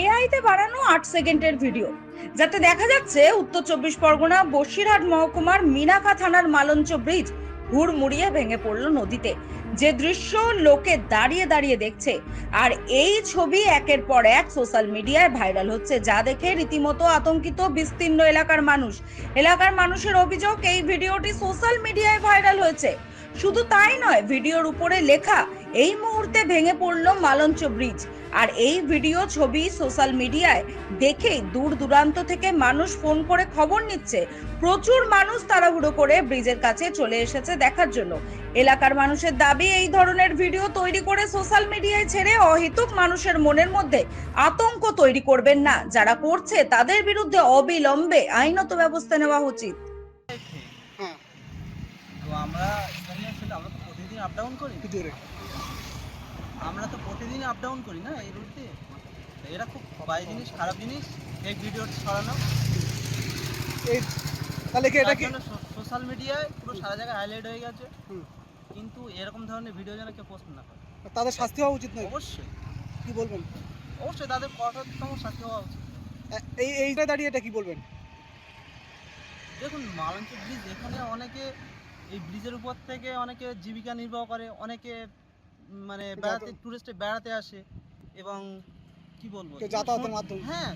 এআইতে বাড়ানো আট সেকেন্ডের ভিডিও। যাতে দেখা যাচ্ছে, উত্তর চব্বিশ পরগনা, বসিরহাট মহকুমার মিনাকা থানার মালঞ্চ ব্রিজ হুড়মুড়িয়ে ভেঙে পড়ল নদীতে। যে দৃশ্য লোকে দাঁড়িয়ে দাঁড়িয়ে দেখছে, আর এই ছবি একের পর এক সোশ্যাল মিডিয়ায় ভাইরাল হচ্ছে, যা দেখে রীতিমতো আতঙ্কিত বিস্তীর্ণ এলাকার মানুষ। এলাকার মানুষের অভিযোগ, এই ভিডিওটি সোশ্যাল মিডিয়ায় ভাইরাল হয়েছে। শুধু তাই নয়, ভিডিওর উপরে লেখা, এই মুহূর্তে ভেঙে পড়ল মালঞ্চ ব্রিজ। আর এই ভিডিও ছবি সোশ্যাল মিডিয়ায় দেখেই দূর দূরান্ত থেকে মানুষ ফোন করে খবর নিচ্ছে। প্রচুর মানুষ তাড়াহুড়ো করে ব্রিজের কাছে চলে এসেছে দেখার জন্য। এলাকার মানুষের দাবি এই ধরনের ভিডিও তৈরি করে সোশ্যাল মিডিয়ায় ছেড়ে অহেতুক মানুষের মনের মধ্যে আতঙ্ক তৈরি করবেন না। যারা করছে তাদের বিরুদ্ধে অবিলম্বে আইনত ব্যবস্থা নেওয়া উচিত। হ্যাঁ। আমরা আমরা তো প্রতিদিন আপ ডাউন করি। আমরা তো প্রতিদিন আপ ডাউন করি না এই রুট? দিয়ে এরা খুব বাজে জিনিস খারাপ জিনিস। এই ভিডিও ছড়ানো। এই তাহলে কি এটা কি? সোশ্যাল মিডিয়ায় পুরো সারা জায়গায় হাইলাইট হয়ে গেছে। কিন্তু এরকম ধরনের ভিডিও যেন কেউ পোস্ট না করে। তাদের শাস্তি হওয়া উচিত নয় অবশ্যই। কি বলবেন? অবশ্যই তাদের কঠোরতম শাস্তি হওয়া উচিত। এই এইটা দাঁড়িয়ে এটা কি বলবেন? দেখুন মালঞ্চ ব্রিজ এখানে অনেকে এই ব্রিজের উপর থেকে অনেকে জীবিকা নির্বাহ করে অনেকে মানে বেড়াতে টুরিস্টে বেড়াতে আসে এবং কি বলব? যাতায়াতের মাধ্যম। হ্যাঁ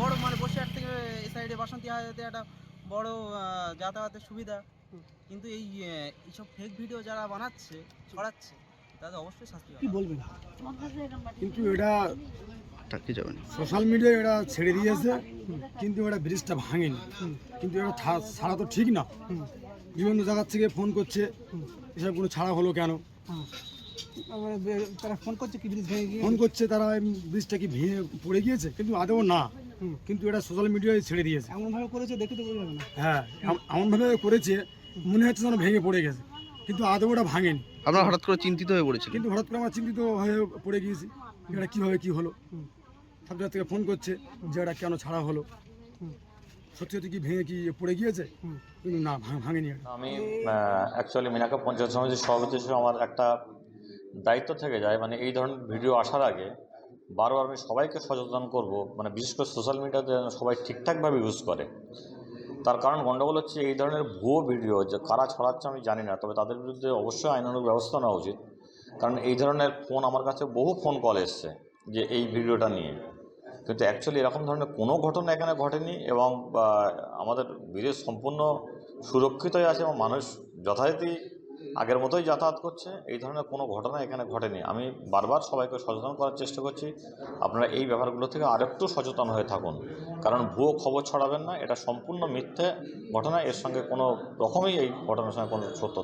বড় মানে বসিরহাট থেকে এই সাইডে বাসন্তী হাইওয়েতে একটা বড় যাতায়াতের সুবিধা। কিন্তু এই এইসব ফেক ভিডিও যারা বানাচ্ছে ছড়াচ্ছে তাদের অবশ্যই শাস্তি কি বলবেন? কিন্তু এটা সোশ্যাল মিডিয়ায় এটা ছেড়ে দিয়েছে কিন্তু এটা ব্রিজটা ভাঙেনি। কিন্তু এটা ছাড়া তো ঠিক না। বিভিন্ন জায়গার থেকে ফোন করছে। এসব কোনো ছাড়া হলো কেন? তারা ফোন করছে কি ব্রিজ ভেঙে গিয়ে ফোন করছে তারা ব্রিজটা কি ভেঙে পড়ে গিয়েছে? কিন্তু আদৌ না। কিন্তু এটা সোশ্যাল মিডিয়ায় ছেড়ে দিয়েছে। এমন ভাবে করেছে দেখে তো বোঝা না। হ্যাঁ এমনভাবে করেছে মনে হচ্ছে যেন ভেঙে পড়ে গেছে। কিন্তু আদৌ ওটা ভাঙেনি। আপনারা হঠাৎ করে চিন্তিত হয়ে পড়েছিলেন? কিন্তু হঠাৎ করে আমরা চিন্তিত হয়ে পড়ে গিয়েছি এটা কীভাবে কী হলো। সব জায়গা থেকে ফোন করছে যে এটা কেন ছাড়া হলো। সত্যি সত্যি কি ভেঙে কি পড়ে গিয়েছে? কিন্তু না ভাঙেনি আমি অ্যাকচুয়ালি মিনাকা পঞ্চায়েত সমিতির সভাপতি হিসেবে আমার একটা দায়িত্ব থেকে যায় মানে এই ধরনের ভিডিও আসার আগে বারবার আমি সবাইকে সচেতন করব মানে বিশেষ করে সোশ্যাল মিডিয়াতে সবাই ঠিকঠাকভাবে ইউজ করে। তার কারণ গণ্ডগোল হচ্ছে এই ধরনের ভুয়ো ভিডিও যে কারা ছড়াচ্ছে আমি জানি না, তবে তাদের বিরুদ্ধে অবশ্যই আইনানুগ ব্যবস্থা নেওয়া উচিত। কারণ এই ধরনের ফোন আমার কাছে বহু ফোন কল এসছে যে এই ভিডিওটা নিয়ে। কিন্তু অ্যাকচুয়ালি এরকম ধরনের কোনো ঘটনা এখানে ঘটেনি এবং আমাদের ব্রিজ সম্পূর্ণ সুরক্ষিতই আছে এবং মানুষ যথারীতি আগের মতোই যাতায়াত করছে। এই ধরনের কোনো ঘটনা এখানে ঘটেনি। আমি বারবার সবাইকে সচেতন করার চেষ্টা করছি। আপনারা এই ব্যাপারগুলো থেকে আরেকটু সচেতন হয়ে থাকুন। কারণ ভুয়ো খবর ছড়াবেন না, এটা সম্পূর্ণ মিথ্যে ঘটনা। এর সঙ্গে কোনো রকমই এই ঘটনার সঙ্গে কোনো সত্যতা